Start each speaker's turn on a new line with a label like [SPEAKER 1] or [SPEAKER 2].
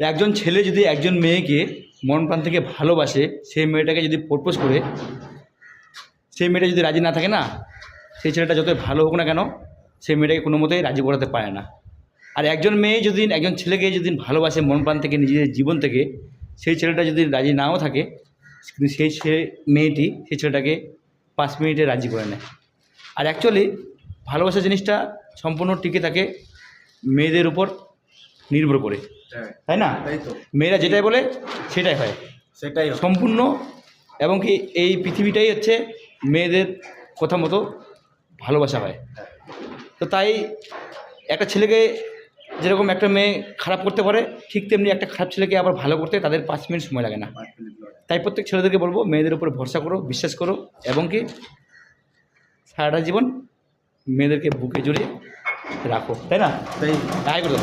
[SPEAKER 1] একজন ছেলে যদি একজন মেয়েকে মন প্রাণ থেকে ভালোবাসে, সেই মেয়েটাকে যদি প্রপোজ করে, সেই মেয়েটা যদি রাজি না থাকে না, সেই ছেলেটা যতই ভালো হোক না কেন, সেই মেয়েটাকে কোনো মতেই রাজি করাতে পারে না। আর একজন মেয়ে যদি, একজন ছেলেকে যদি ভালোবাসে মন প্রাণ থেকে, নিজের জীবন থেকে, সেই ছেলেটা যদি রাজি নাও থাকে কিন্তু সেই ছেলে মেয়েটি, সেই ছেলেটাকে পাঁচ মিনিটে রাজি করে নেয়। আর অ্যাকচুয়ালি ভালোবাসা জিনিসটা সম্পূর্ণ টিকে থাকে মেয়েদের উপর। নির্ভর করে।
[SPEAKER 2] হ্যাঁ
[SPEAKER 1] তাই না? মেয়েরা যেটাই বলে সেটাই হয়।
[SPEAKER 2] সেটাই
[SPEAKER 1] সম্পূর্ণ এবং কি এই পৃথিবীটাই হচ্ছে মেয়েদের কথা মতো ভালোবাসা হয়। তো তাই একটা ছেলেকে যেরকম একটা মেয়ে খারাপ করতে পারে ঠিক তেমনি একটা খারাপ ছেলেকে আবার ভালো করতে তাদের পাঁচ মিনিট সময় লাগে না। তাই প্রত্যেক ছেলেদেরকে বলব মেয়েদের উপরে ভরসা করো বিশ্বাস করো এবং কি সারাটা জীবন মেয়েদেরকে বুকে জড়িয়ে রাখো। তাই না?
[SPEAKER 2] তাই।
[SPEAKER 1] তাই করো